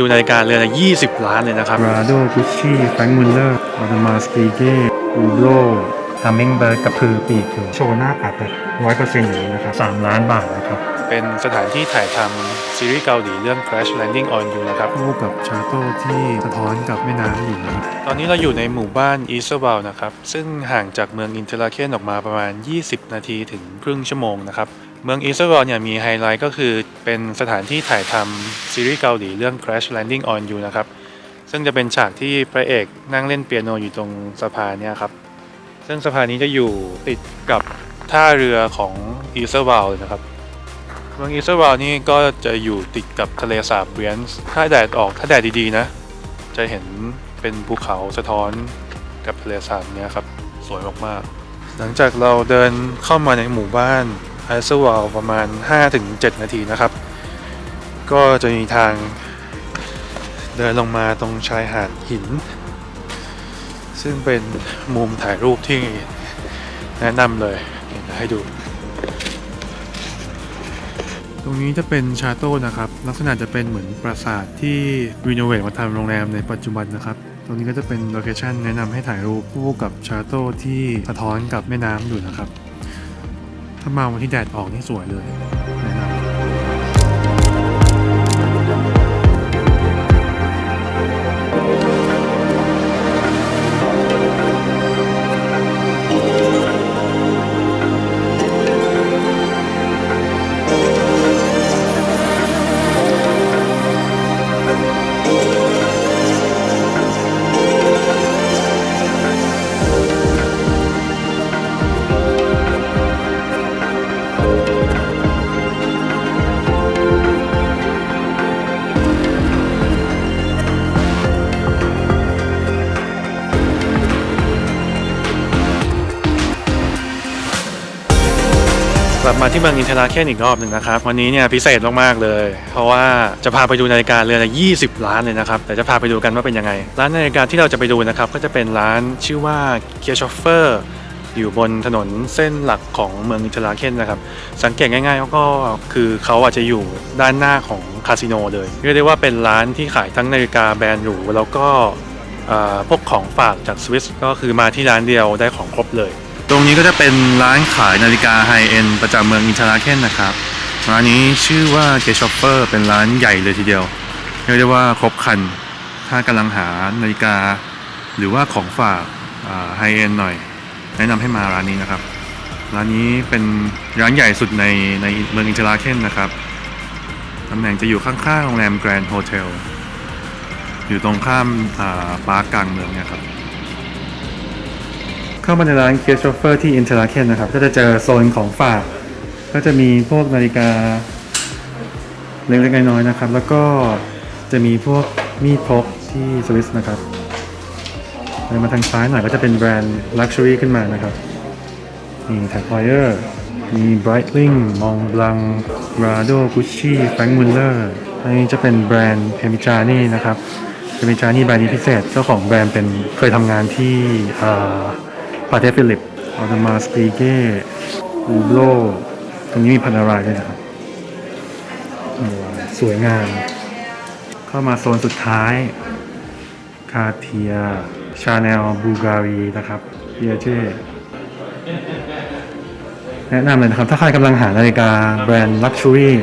ดูนาฬิกาเรือนละ20 ล้านเลยนะครับราโดกุชชี่แฟรงค์มุลเลอร์ออตมาสปีเก้อูโบฮัมมิงเบิร์ดกับพือปีกอยู่โชว์หน้าปัดแบบร้อยเปอร์เซ็นต์อย่างนี้นะครับสามล้านบาทนะครับ เป็นสถานที่ถ่ายทำซีรีส์เกาหลีเรื่อง Crash Landing on You นะครับ คู่กับชาโต้ที่สะท้อนกับแม่น้ำอยู่นะครับตอนนี้เราอยู่ในหมู่บ้านอีสเบลนะครับ ซึ่งห่างจากเมืองอินเทอร์เคนออกมาประมาณ 20 นาทีถึงครึ่งชั่วโมงนะครับ เมืองอีสเบลเนี่ยมีไฮไลท์ก็คือเป็นสถานที่ถ่ายทำซีรีส์เกาหลีเรื่อง Crash Landing on You นะครับ ซึ่งจะเป็นฉากที่พระเอกนั่งเล่นเปียโนอยู่ตรงสะพานเนี่ยครับ ซึ่งสะพานนี้จะอยู่ติดกับท่าเรือของอีสเบลเลนะครับ เมืองอีสเบลนี่ก็จะอยู่ติดกับทะเลสาบเบียนส์ถ้าแดดออกถ้าแดดดีๆนะ จะเห็นเป็นภูเขาสะท้อนกับทะเลสาบเนี่ยครับ สวยมากๆ หลังจากเราเดินเข้ามาในหมู่บ้าน ไอซ์วลประมาณ 5-7 นาทีนะครับ ก็จะมีทางเดินลงมาตรงชายหาดหิน ซึ่งเป็นมุมถ่ายรูปที่แนะนำเลยเดี๋ยวให้ดู ตรงนี้จะเป็นชาโต้นะครับ ลักษณะจะเป็นเหมือนปราสาทที่รีโนเวทมาทำโรงแรมในปัจจุบันนะครับ ตรงนี้ก็จะเป็นโลเคชันแนะนำให้ถ่ายรูปคู่กับชาโต้ที่สะท้อนกับแม่น้ำอยู่นะครับ ถ้ามาวันที่แดดออกนี่สวยเลย กลับมาที่เมืองอินเทร์เคนอีกรอบหนึ่งนะครับ วันนี้เนี่ยพิเศษมากๆเลย เพราะว่าจะพาไปดูนาฬิกาเรือนละ20 ล้านเลยนะครับแต่จะพาไปดูกันว่าเป็นยังไง ร้านนาฬิกาที่เราจะไปดูนะครับก็จะเป็นร้านชื่อว่าเคียร์ชอฟเฟอร์อยู่บนถนนเส้นหลักของเมืองอินเทร์เคนนะครับ สังเกตง่ายๆก็คือเขาอาจจะอยู่ด้านหน้าของคาสิโนเลยเรียกได้ว่าเป็นร้านที่ขายทั้งนาฬิกาแบรนด์หรูแล้วก็พวกของฝากจากสวิสก็คือมาที่ร้านเดียวได้ของครบเลย ตรงนี้ก็จะเป็นร้านขายนาฬิกาไฮเอ็นประจำเมืองอินทราเคนนะครับ ร้านนี้ชื่อว่าเกชอปเปอร์เป็นร้านใหญ่เลยทีเดียวเรียกได้ว่าครบครัน ถ้ากำลังหานาฬิกา หรือว่าของฝากไฮเอ็นหน่อย แนะนำให้มาร้านนี้นะครับ ร้านนี้เป็นร้านใหญ่สุดในในเมืองอินทราเคนนะครับตำแหน่งจะอยู่ข้างๆโรงแรมแกรนด์โฮเทลอยู่ตรงข้ามอ่าปาร์กกลางเมืองเนี่ยครับ เข้ามาในร้านเคียร์ชอฟเฟอร์ที่อินเทอร์เคนนะครับ ก็จะเจอโซนของฝาก ก็จะมีพวกนาฬิกาเล็กๆน้อยๆนะครับ แล้วก็จะมีพวกมีดพกที่สวิสนะครับเดินมาทางซ้ายหน่อยก็จะเป็นแบรนด์ลักชัวรี่ขึ้นมานะครับมีแท็กไ i เออร์มี Breitling Montblanc Rado Gucci Frank Muller อันนี้จะเป็นแบรนด์ p e m i c a n i นะครับ p e m i c a n i แบรนด์นี้พิเศษเจ้าของแบรนด์เป็นเคยทำงานที่ ปาเทฟิลิปออตมาสปีเก้อูโบตรงนี้มีพันารายด้วยนะครับ สวยงาม เข้ามาโซนสุดท้าย คาเทีย ชาแนล บูการีนะครับเยเจแนะนำเลยนะครับ ถ้าใครกำลังหานาฬิกาแบรนด์ลักชัวรี่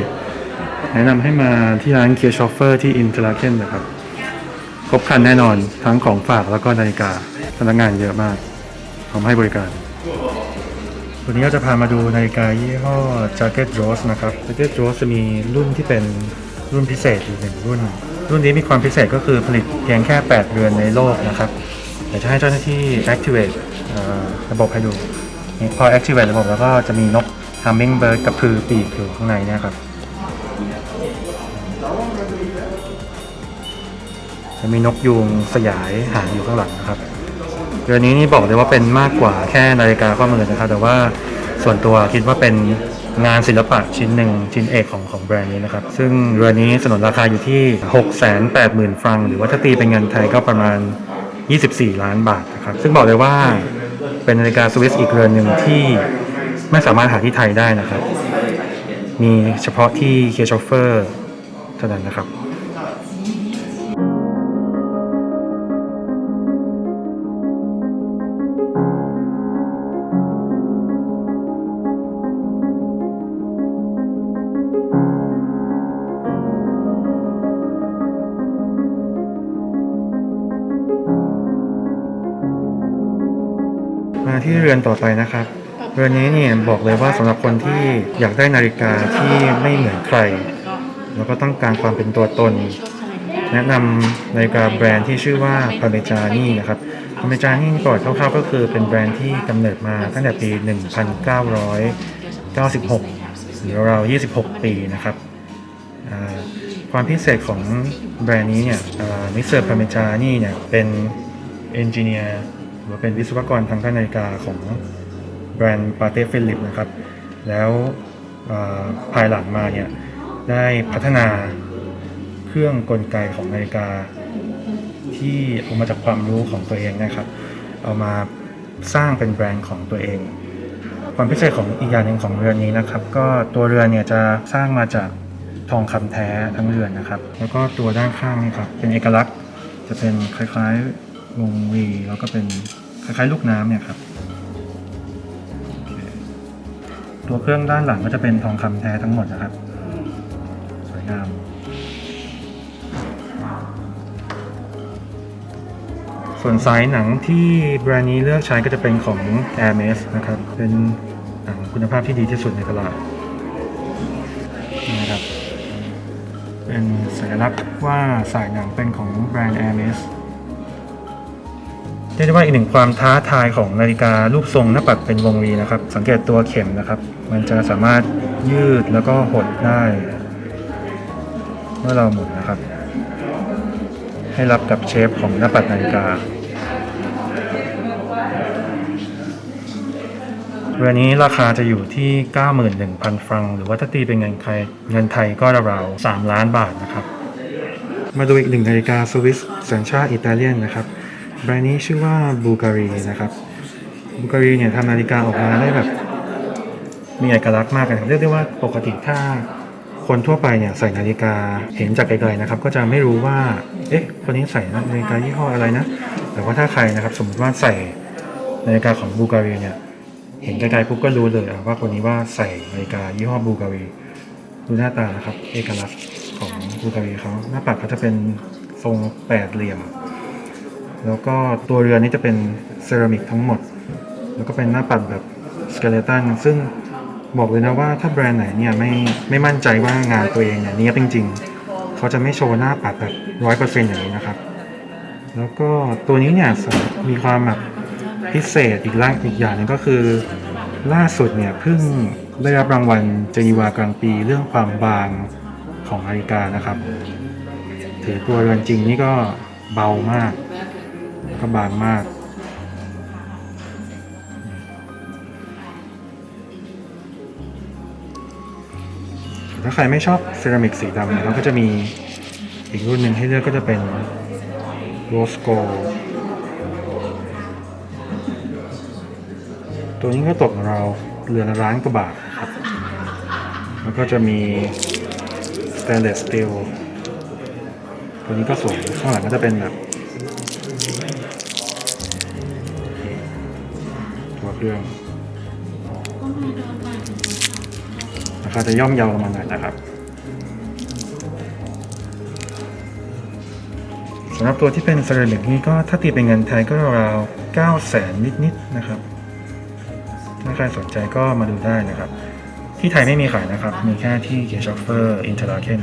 แนะนำให้มาที่ร้านเคียร์ชอฟเฟอร์ที่อินเทอร์เคนนะครับ ครบครันแน่นอนทั้งของฝากแล้วก็นาฬิกาพนักงานเยอะมาก พร้อมให้บริการ วันนี้ก็จะพามาดูนาฬิกายี่ห้อ Jacket Rose นะครับ Jacket Rose จะมีรุ่นที่เป็นรุ่นพิเศษอยู่หนึ่งรุ่น รุ่นนี้มีความพิเศษก็คือผลิตเพียงแค่ 8 เดือนในโลกนะครับเดี๋ยวจะให้เจ้าหน้าที่ activate เอ่อระบบให้ดูพอ activate ระบบแล้วก็จะมีนก hummingbird กับพือปีกอยู่ข้างในนะครับจะมีนกยูงสยายหางอยู่ข้างหลังนะครับ เรือนี้นี่บอกเลยว่าเป็นมากกว่าแค่นาฬิกาข้อมือนะครับ แต่ว่าส่วนตัวคิดว่าเป็นงานศิลปะชิ้นหนึ่งชิ้นเอกของของแบรนด์นี้นะครับ ซึ่งเรือนนี้สนนราคาอยู่ที่ 680,000 ฟรัง หรือว่าถ้าตีเป็นเงินไทยก็ประมาณ 24 ล้านบาทนะครับ ซึ่งบอกเลยว่าเป็นนาฬิกาสวิสอีกเรือนหนึ่งที่ไม่สามารถหาที่ไทยได้นะครับ มีเฉพาะที่เคชอฟเฟอร์เท่านั้นนะครับ ที่เรือนต่อไปนะครับ เรือนนี้เนี่ยบอกเลยว่าสำหรับคนที่อยากได้นาฬิกาที่ไม่เหมือนใคร แล้วก็ต้องการความเป็นตัวตน แนะนำนาฬิกาแบรนด์ที่ชื่อว่า Parmigiani นะครับ Parmigiani ก่อนคร่าวๆก็คือเป็นแบรนด์ที่กำเนิดมาตั้งแต่ปี 1996หรือราว26 ปีนะครับความพิเศษของแบรนด์นี้เนี่ยมิสเตอร์พาเมจานี่เนี่ยเป็นเอนจิเนียร์ ว่าเป็นวิศวกรทางด้านนาฬิกาของแบรนด์ปาเต้ฟิลิปนะครับ แล้วภายหลังมาเนี่ยได้พัฒนาเครื่องกลไกของนาฬิกา ที่เอามาจากความรู้ของตัวเองนะครับ เอามาสร้างเป็นแบรนด์ของตัวเอง ความพิเศษของอีกอย่างหนึ่งของเรือนนี้นะครับ ก็ตัวเรือนเนี่ยจะสร้างมาจากทองคำแท้ทั้งเรือนนะครับ แล้วก็ตัวด้านข้างนี่ครับเป็นเอกลักษณ์จะเป็นคล้ายๆวงวีแล้วก็เป็น คล้ายๆลูกน้ำเนี่ยครับ ตัวเครื่องด้านหลังก็จะเป็นทองคำแท้ทั้งหมดนะครับ สวยงาม ส่วนสายหนังที่แบรนด์นี้เลือกใช้ก็จะเป็นของ Hermes นะครับ เป็นหนังคุณภาพที่ดีที่สุดในตลาดนะครับ เป็นสัญลักษณ์ว่าสายหนังเป็นของแบรนด์ Hermes เรียกได้ว่าอีกหนึ่งความท้าทายของนาฬิการูปทรงหน้าปัดเป็นวงรีนะครับ สังเกตตัวเข็มนะครับ มันจะสามารถยืดแล้วก็หดได้ เมื่อเราหมุนนะครับ ให้รับกับเชฟของหน้าปัดนาฬิกาเรือนี้ราคาจะอยู่ที่ 91,000 ฟรัง หรือว่าถ้าตีเป็นเงินไทยเงินไทยก็ราวๆ3ล้านบาทนะครับ มาดูอีกหนึ่งนาฬิกาสวิสสัญชาติอิตาเลียนนะครับ แบรนด์นี้ชื่อว่าบูการีนะครับบูการีเนี่ยทำนาฬิกาออกมาได้แบบ มีเอกลักษณ์มากเลยเรียกได้ว่าปกติถ้าคนทั่วไปเนี่ยใส่นาฬิกาเห็นจากไกลๆนะครับ ก็จะไม่รู้ว่า เอ๊ะ คนนี้ใส่นาฬิกายี่ห้ออะไรนะ แต่ว่าถ้าใครนะครับ สมมติว่าใส่นาฬิกาของบูการีเนี่ยเห็นไกลๆปุ๊บก็รู้เลยว่าคนนี้ว่าใส่นาฬิกายี่ห้อบูการีดูหน้าตานะครับ เอกลักษณ์ของบูการีเขาหน้าปัดเขาจะเป็นทรงแปดเหลี่ยม แล้วก็ตัวเรือนนี้จะเป็นเซรามิกทั้งหมด แล้วก็เป็นหน้าปัดแบบสเกเลตันซึ่งบอกเลยนะว่าถ้าแบรนด์ไหนเนี่ยไม่ไม่มั่นใจว่างานตัวเองเนี่ยเนี้ยจริง ๆ เขาจะไม่โชว์หน้าปัดแบบร้อยเปอร์เซ็นต์อย่างนี้นะครับ แล้วก็ตัวนี้เนี่ยมีความแบบพิเศษอีกล่างอีกอย่างหนึงก็คือ ล่าสุดเนี่ยเพิ่งได้รับรางวัลเจนีวากลางปีเรื่องความบางของนาฬิกานะครับ ถือตัวเรือนจริงนี่ก็เบามาก ก็บางมาก ถ้าใครไม่ชอบเซรามิกสีดำเนี่ยเขาก็จะมีอีกรุ่นหนึ่งให้เลือกก็จะเป็นโรสโกตัวนี้ก็ตกเราเรือนละล้านกว่าบาทครับ แล้วก็จะมี stainless steel ตัวนี้ก็สวยข้างหลังก็จะเป็นแบบ รื่องราคาจะย่อมเยาลงมาหน่อยนะครับสำหรับตัวที่เป็นเซรามิกนี่ก็ถ้าตีเป็นเงินไทยก็ราวๆ9แสนนิดๆนะครับ ถ้าใครสนใจก็มาดูได้นะครับ ที่ไทยไม่มีขายนะครับ มีแค่ที่เกชอฟเฟอร์อินเทอร์ลาเคน